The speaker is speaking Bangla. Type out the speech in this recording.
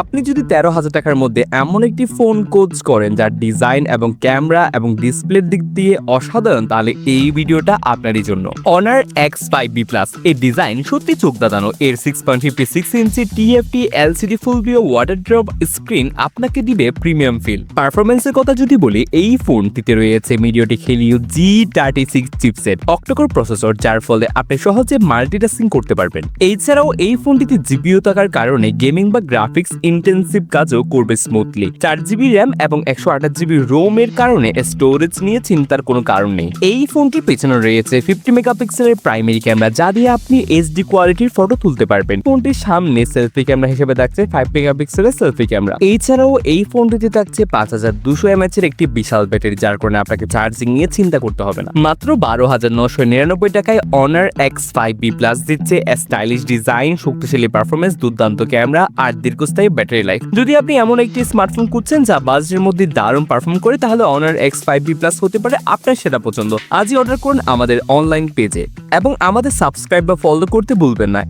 আপনি যদি তেরো হাজার টাকার মধ্যে এমন একটি ফোন কোচ করেন যার ডিজাইন এবং ক্যামেরা এবং ডিসপ্লের দিক দিয়ে অসাধারণ, তাহলে এই ভিডিওটা আপনারই জন্য। Honor X five B plus এর ডিজাইন সত্যি চোখ দাদানো এর সিক্স পয়েন্ট ফিফটি সিক্স ইঞ্চি TFT LCD full view water drop screen আপনাকে দিবে প্রিমিয়াম ফিল পারফরমেন্সের কথা যদি বলি, এই ফোনটিতে রয়েছে MediaTek Helio G thirty six chipset octacore processor যার ফলে আপনি সহজে মাল্টিটাস্কিং করতে পারবেন। এছাড়াও এই ফোনটিতে জিপিও থাকার কারণে গেমিং বা গ্রাফিক্স ইন্টেন্সিভ কাজও করবে স্মুথলি চার জিবি র্যাম এবং একশো আঠাশ জিবি রোম এর কারণে স্টোরেজ নিয়ে চিন্তার কোনো কারণ নেই। এই ফোনটির পেছনে রয়েছে ফিফটি মেগাপিক্সেলের প্রাইমারি ক্যামেরা যা দিয়ে আপনি এইচডি কোয়ালিটির ফটো তুলতে পারবেন। ফোনটির সামনে সেলফি ক্যামেরা হিসেবে থাকছে ফাইভ মেগাপিক্সেলের সেলফি ক্যামেরা এছাড়াও এই ফোনটিতে থাকছে পাঁচ হাজার দুশো এমএচ এর একটি বিশাল ব্যাটারি, যার কারণে আপনাকে চার্জিং নিয়ে চিন্তা করতে হবে না। মাত্র বারো হাজার নশো নিরানব্বই টাকায় Honor X five B plus দিচ্ছে। স্টাইলিশ ডিজাইন শক্তিশালী পারফরমেন্স দুর্দান্ত ক্যামেরা আর দীর্ঘস্থায়ী ব্যাটারি লাইফ যদি আপনি এমন একটি স্মার্টফোন খুঁজছেন যা বাজেটের মধ্যে দারুণ পারফর্ম করে, তাহলে Honor X five B plus হতে পারে আপনার সেটা পছন্দ। আজই অর্ডার করুন আমাদের অনলাইন পেজে এবং আমাদের সাবস্ক্রাইব বা ফলো করতে ভুলবেন না।